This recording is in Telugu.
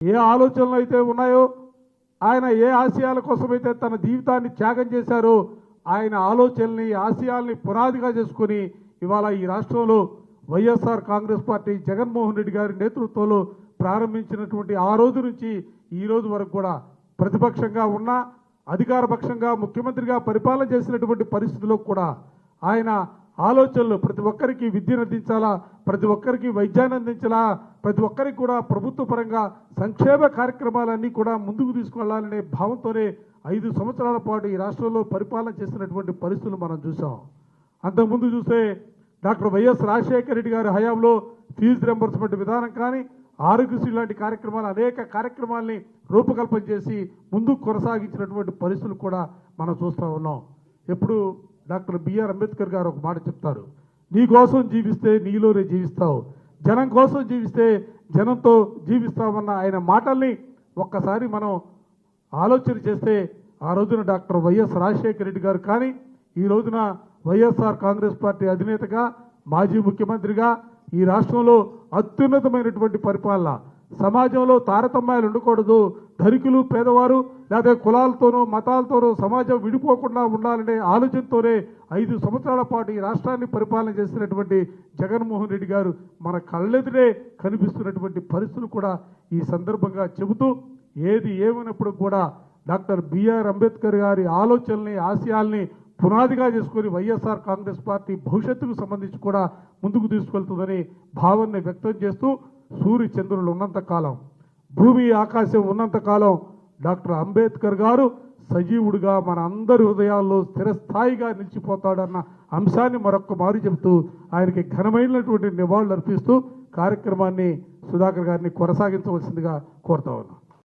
ఏ ఆలోచనలు అయితే ఉన్నాయో ఆయన ఏ ఆశయాల కోసమైతే తన జీవితాన్ని త్యాగం చేశారో ఆయన ఆలోచనల్ని ఆశయాల్ని పునాదిగా చేసుకుని ఇవాళ ఈ రాష్ట్రంలో YSR Congress party Jaganmohan Reddy గారి నేతృత్వంలో ప్రారంభించినటువంటి ఆ రోజు నుంచి ఈ రోజు వరకు కూడా ప్రతిపక్షంగా ఉన్న అధికార పక్షంగా ముఖ్యమంత్రిగా పరిపాలన చేసినటువంటి పరిస్థితుల్లో కూడా ఆయన ఆలోచనలు ప్రతి ఒక్కరికి విద్యను అందించాలా ప్రతి ఒక్కరికి వైద్యాన్ని అందించాలా ప్రతి ఒక్కరికి కూడా ప్రభుత్వ పరంగా సంక్షేమ కార్యక్రమాలన్నీ కూడా ముందుకు తీసుకెళ్ళాలనే భావంతోనే ఐదు సంవత్సరాల పాటు ఈ రాష్ట్రంలో పరిపాలన చేసినటువంటి పరిస్థితులు మనం చూసాం అంతకుముందు చూస్తే డాక్టర్ వైఎస్ రాజశేఖర రెడ్డి గారి హయాంలో ఫీజు రెంబర్స్మెంట్ విధానం కానీ ఆరోగ్యశ్రీ లాంటి కార్యక్రమాలు అనేక కార్యక్రమాల్ని రూపకల్పన చేసి ముందుకు కొనసాగించినటువంటి పరిస్థితులు కూడా మనం చూస్తూ ఉన్నాం. ఎప్పుడు డాక్టర్ బిఆర్ అంబేద్కర్ గారు ఒక మాట చెప్తారు నీ కోసం జీవిస్తే నీలోనే జీవిస్తావు. జనం కోసం జీవిస్తే జనంతో జీవిస్తామన్న ఆయన మాటల్ని ఒక్కసారి మనం ఆలోచన చేస్తే ఆ రోజున డాక్టర్ వైఎస్ రాజశేఖర రెడ్డి గారు కానీ ఈ రోజున వైఎస్ఆర్ కాంగ్రెస్ పార్టీ అధినేతగా మాజీ ముఖ్యమంత్రిగా ఈ రాష్ట్రంలో అత్యున్నతమైనటువంటి పరిపాలన. సమాజంలో తారతమ్యాలు ఉండకూడదు. ధనికులు పేదవారు లేదా కులాలతోనూ మతాలతోనూ సమాజం విడిపోకుండా ఉండాలనే ఆలోచనతోనే ఐదు సంవత్సరాల పాటు ఈ రాష్ట్రాన్ని పరిపాలన చేసినటువంటి జగన్మోహన్ రెడ్డి గారు మన కళ్ళెదురే కనిపిస్తున్నటువంటి పరిస్థితులు కూడా ఈ సందర్భంగా చెబుతూ ఏది ఏమైనప్పుడు కూడా డాక్టర్ బిఆర్ అంబేద్కర్ గారి ఆలోచనల్ని ఆశయాల్ని పునాదిగా చేసుకొని వైఎస్ఆర్ కాంగ్రెస్ పార్టీ భవిష్యత్తుకు సంబంధించి కూడా ముందుకు తీసుకెళ్తుందని భావనని వ్యక్తం చేస్తూ సూర్య చంద్రులు ఉన్నంత కాలం భూమి ఆకాశం ఉన్నంత కాలం డాక్టర్ అంబేద్కర్ గారు సజీవుడిగా మన అందరి హృదయాల్లో స్థిరస్థాయిగా నిలిచిపోతాడన్న అంశాన్ని మరొక్క మారు చెబుతూ ఆయనకి ఘనమైనటువంటి నివాళులు అర్పిస్తూ కార్యక్రమాన్ని సుధాకర్ గారిని కొనసాగించవలసిందిగా కోరుతా